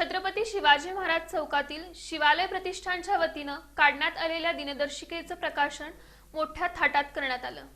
छत्रपती शिवाजी महाराज चौकातील शिवालय प्रतिष्ठानच्या वतीनं काढण्यात आलेल्या दिनदर्शिकेचं प्रकाशन मोठ्या थाटात करण्यात आलं.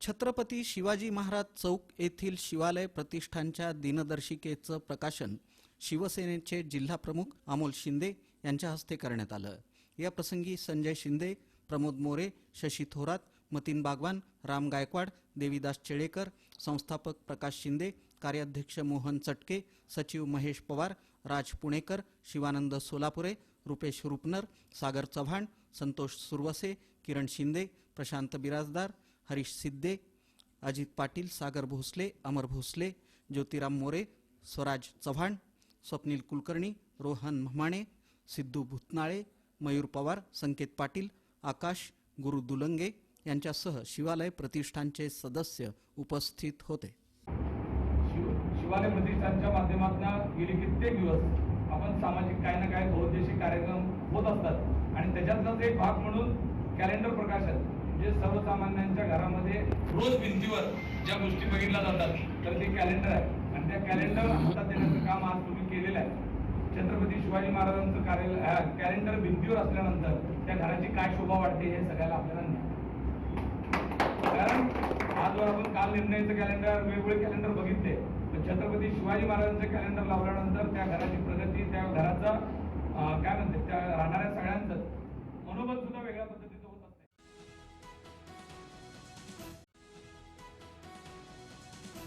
छत्रपती शिवाजी महाराज चौक येथील शिवालय प्रतिष्ठानच्या दिनदर्शिकेचं प्रकाशन शिवसेनेचे जिल्हाप्रमुख अमोल शिंदे यांच्या हस्ते करण्यात आलं. या प्रसंगी संजय शिंदे प्रमोद मोरे शशी थोरात मतीन बागवान राम गायकवाड देवीदास चेळेकर संस्थापक प्रकाश शिंदे कार्याध्यक्ष मोहन चटके सचिव महेश पवार राज पुणेकर शिवानंद सोलापुरे रुपेश रुपनर सागर चव्हाण संतोष सुरवसे किरण शिंदे प्रशांत बिराजदार हरीश सिद्धे अजित पाटील सागर भोसले अमर भोसले ज्योतिराम मोरे स्वराज चव्हाण स्वप्नील कुलकर्णी रोहन म्हमाणे सिद्धू भुतनाळे मयूर पवार संकेत पाटील आकाश गुरु दुलंगे यांच्यासह शिवालय प्रतिष्ठानचे सदस्य उपस्थित होते. शिव शिवालय प्रतिष्ठानच्या माध्यमातून गेले कित्येक दिवस आपण सामाजिक काही ना काही बहुउद्देशीय कार्यक्रम होत असतात. आणि त्याच्यातलाच एक भाग म्हणून कॅलेंडर प्रकाशन जे सर्वसामान्यांच्या घरामध्ये रोज भिंतीवर ज्या गोष्टी बघितल्या जातात तर ते कॅलेंडर आहे. आणि त्या कॅलेंडर हातात देण्याचं काम आज तुम्ही केलेलं आहे. छत्रपती शिवाजी महाराजांचं कार्य कॅलेंडर भिंतीवर असल्यानंतर त्या घराची काय शोभा वाटते हे सगळ्याला आपल्याला आजवर आपण काल निर्णयाचं कॅलेंडर वेगवेगळे कॅलेंडर बघितले. तर छत्रपती शिवाजी महाराजांचं कॅलेंडर लावल्यानंतर त्या घराची प्रगती त्या घराचा काय म्हणते त्या राहणाऱ्या सगळ्या